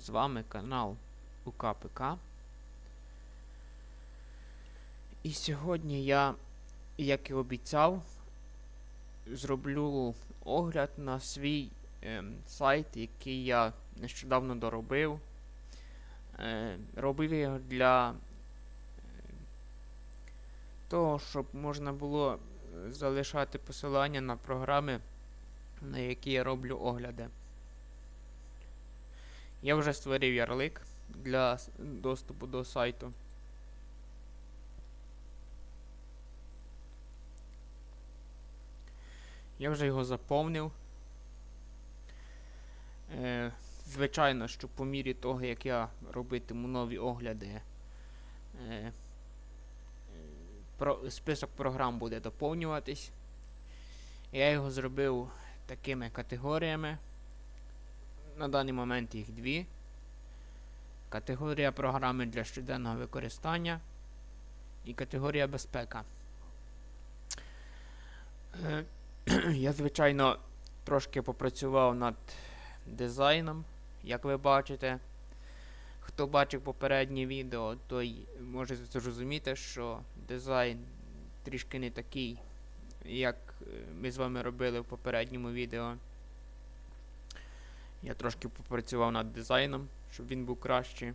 З вами канал УКПК. І сьогодні я, як і обіцяв, зроблю огляд на свій ем, сайт, який я нещодавно доробив. Е, робив його для е, того, щоб можна було е, залишати посилання на програми, на які я роблю огляди. Я вже створив ярлик для доступу до сайту. Я вже його заповнив. Е, звичайно, що по мірі того, як я робитиму нові огляди, е, про, список програм буде доповнюватись. Я його зробив такими категоріями. На даний момент їх дві. Категорія програми для щоденного використання і категорія безпека. Е, Я, звичайно, трошки попрацював над дизайном, як ви бачите. Хто бачив попереднє відео, той може зрозуміти, що дизайн трішки не такий, як е, ми з вами робили в попередньому відео. Я трошки попрацював над дизайном, щоб він був кращий.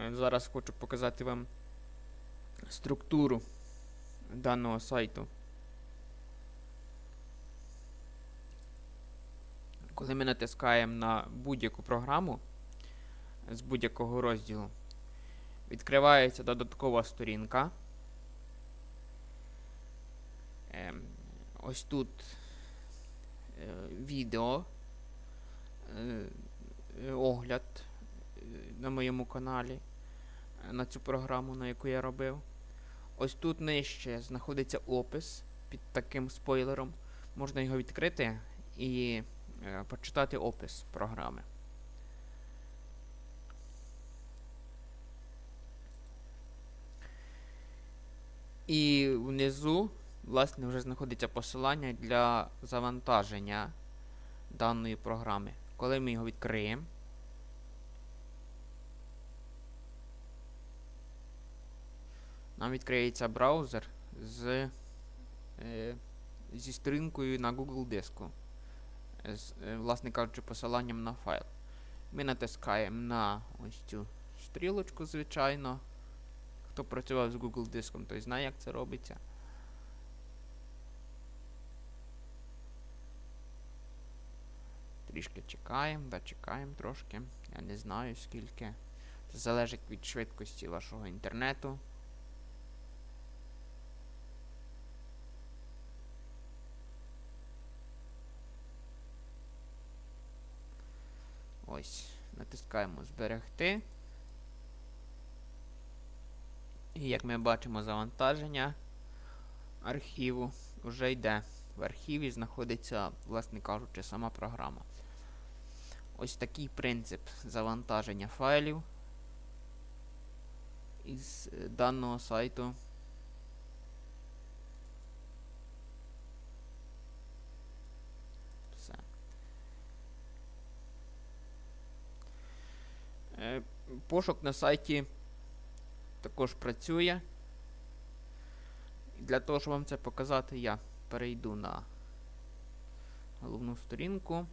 Е, Зараз хочу показати вам структуру даного сайту. Коли ми натискаємо на будь-яку програму з будь-якого розділу, відкривається додаткова сторінка. Ем, ось тут е, відео, огляд е, на моєму каналі е, на цю програму, на яку я робив. Ось тут нижче знаходиться опис під таким спойлером. Можна його відкрити і е, почитати опис програми. І внизу, власне, вже знаходиться посилання для завантаження даної програми. Коли ми його відкриємо, нам відкриється браузер з, е, зі сторінкою на Google диску. З, е, власне кажучи, посиланням на файл. Ми натискаємо на ось цю стрілочку, звичайно. Хто працював з Google диском, той знає, як це робиться. Трішки чекаємо, дочекаємо трошки. Я не знаю скільки. Це залежить від швидкості вашого інтернету. Ось, натискаємо зберегти. І як ми бачимо, завантаження архіву вже йде. В архіві знаходиться, власне кажучи, сама програма. Ось такий принцип завантаження файлів із е, даного сайту. Все. Е, Пошук на сайті також працює. Для того, щоб вам це показати, я перейду на головну сторінку.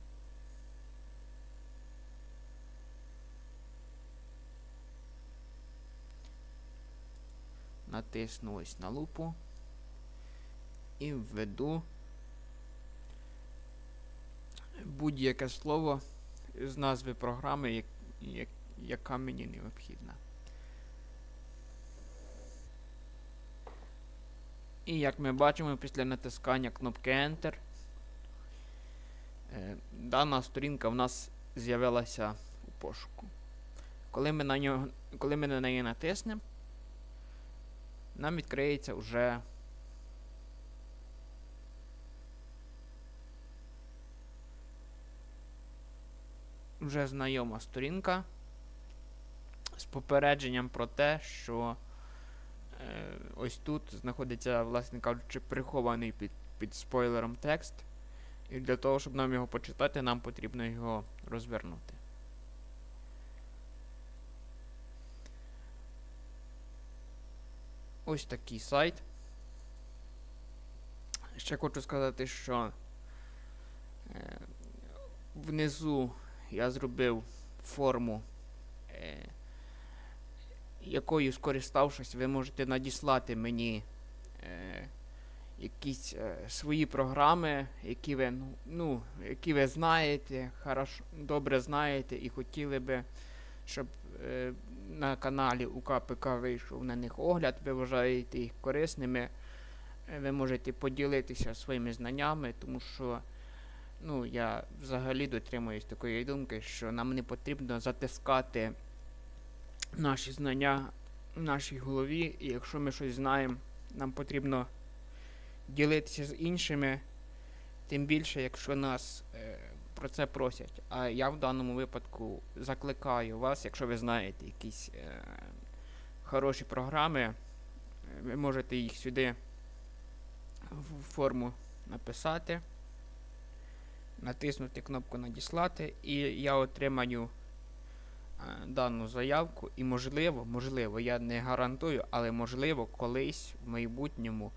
Натисну ось на лупу і введу будь-яке слово з назви програми, як, як, яка мені необхідна. І як ми бачимо, після натискання кнопки Enter, е, дана сторінка в нас з'явилася у пошуку. Коли ми на нього, коли ми на неї натиснемо, нам відкриється вже вже знайома сторінка з попередженням про те, що е, ось тут знаходиться, власне кажучи, прихований під, під спойлером текст. І для того, щоб нам його почитати, нам потрібно його розвернути. Ось такий сайт. Ще хочу сказати, що е, внизу я зробив форму, е, якою скориставшись, ви можете надіслати мені е, якісь свої програми, які ви, ну, ну, які ви знаєте, хорошо, добре знаєте і хотіли би, щоб на каналі УКПК вийшов на них огляд, ви вважаєте їх корисними. Ви можете поділитися своїми знаннями, тому що ну, я взагалі дотримуюсь такої думки, що нам не потрібно затискати наші знання в нашій голові, і якщо ми щось знаємо, нам потрібно ділитися з іншими, тим більше, якщо нас е, про це просять. А я в даному випадку закликаю вас, якщо ви знаєте якісь е, хороші програми, е, ви можете їх сюди в форму написати, натиснути кнопку Надіслати, і я отримаю е, дану заявку. І можливо, можливо, я не гарантую, але можливо, колись в майбутньому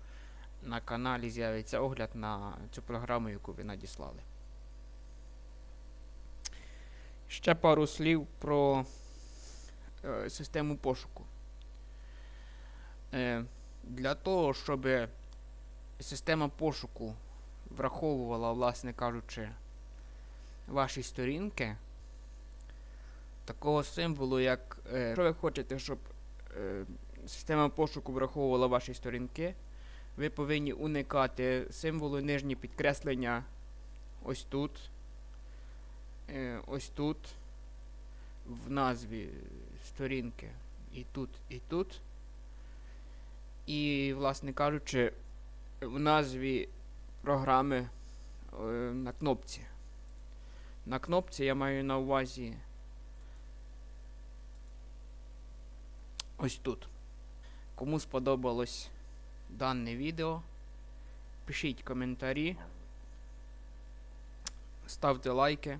на каналі з'явиться огляд на цю програму, яку ви надіслали. Ще пару слів про е, систему пошуку. Е, для того, щоб система пошуку враховувала, власне кажучи, ваші сторінки, такого символу, як. Е, якщо ви хочете, щоб е, система пошуку враховувала ваші сторінки, ви повинні уникати символу нижні підкреслення ось тут, ось тут, в назві сторінки, і тут, і тут. І, власне кажучи, в назві програми е, на кнопці. На кнопці я маю на увазі ось тут. Кому сподобалось дане відео, пишіть коментарі, ставте лайки